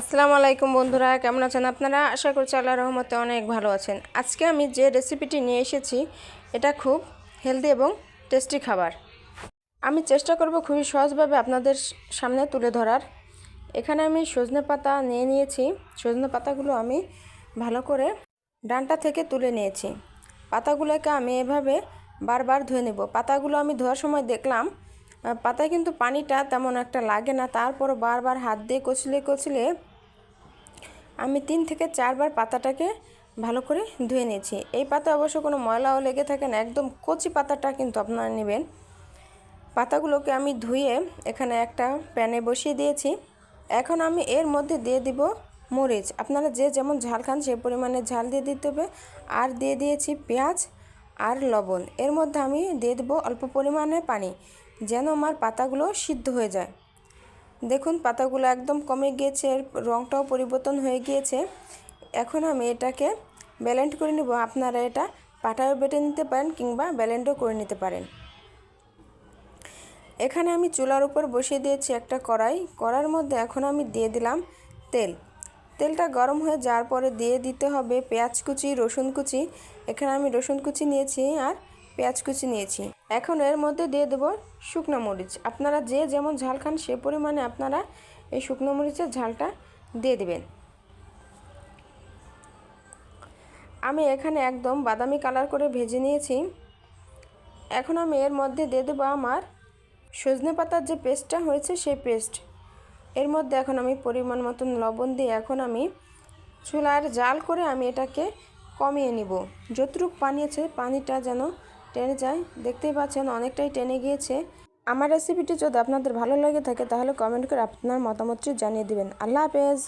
আসসালামু আলাইকুম বন্ধুরা, কেমন আছেন আপনারা? আশা করছি আল্লাহ রহমতে অনেক ভালো আছেন। আজকে আমি যে রেসিপিটি নিয়ে এসেছি, এটা খুব হেলদি এবং টেস্টি খাবার। আমি চেষ্টা করব খুবই সহজভাবে আপনাদের সামনে তুলে ধরার। এখানে আমি সজনে পাতা নিয়ে নিয়েছি। সজনে পাতাগুলো আমি ভালো করে ডানটা থেকে তুলে নিয়েছি। পাতাগুলোকে আমি এভাবে বারবার ধুয়ে নেব। পাতাগুলো আমি ধোয়ার সময় দেখলাম পাতায় কিন্তু পানিটা তেমন একটা লাগে না। তারপর বারবার হাত দিয়ে কচলে কচলে আমি তিন থেকে চারবার পাতাটাকে ভালো করে ধুয়ে নিয়েছি। এই পাতা অবশ্য কোনো ময়লাও লেগে থাকে না, একদম কচি পাতাটা কিন্তু আপনারা নেবেন। পাতাগুলোকে আমি ধুয়ে এখানে একটা প্যানে বসিয়ে দিয়েছি। এখন আমি এর মধ্যে দিয়ে দিব মরিচ। আপনারা যে যেমন ঝাল খান সেই পরিমাণে ঝাল দিয়ে দিতে হবে। আর দিয়ে দিয়েছি পেঁয়াজ আর লবণ। এর মধ্যে আমি দিয়ে দেবো অল্প পরিমাণে পানি। যেন আমার পাতাগুলো সিদ্ধ হয়ে যায়। দেখুন, পাতাগুলো একদম কমে গিয়েছে, এর রঙটাও পরিবর্তন হয়ে গিয়েছে। এখন আমি এটাকে ব্যালেন্ড করে নেব। আপনারা এটা পাটায়ও বেটে নিতে পারেন কিংবা ব্যালেন্ডও করে নিতে পারেন। এখানে আমি চুলার উপর বসিয়ে দিয়েছি একটা কড়াই। কড়ার মধ্যে এখন আমি দিয়ে দিলাম তেল। তেলটা গরম হয়ে যাওয়ার পরে দিয়ে দিতে হবে পেঁয়াজ কুচি, রসুন কুচি। এখানে আমি রসুন কুচি নিয়েছি আর পেঁয়াজ কুচি নিয়েছি। এখন এর মধ্যে দিয়ে দেবো শুকনো মরিচ। আপনারা যে যেমন ঝাল খান সে পরিমাণে আপনারা এই শুকনো মরিচের ঝালটা দিয়ে দেবেন। আমি এখানে একদম বাদামি কালার করে ভেজে নিয়েছি। এখন আমি এর মধ্যে দিয়ে দেবো আমার সজনে পাতার যে পেস্টটা হয়েছে সেই পেস্ট। এর মধ্যে এখন আমি পরিমাণ মতন লবণ দিয়ে এখন আমি চুলার জাল করে আমি এটাকে কমিয়ে নিব। যতটুকু পানি আছে পানিটা যেন টেনে যায়। দেখতেই পাচ্ছেন অনেকটাই টেনে গিয়েছে। আমার রেসিপিটি যদি আপনাদের ভালো লেগে থাকে তাহলে কমেন্ট করে আপনার মতামতটি জানিয়ে দেবেন। আল্লাহ হাফেজ।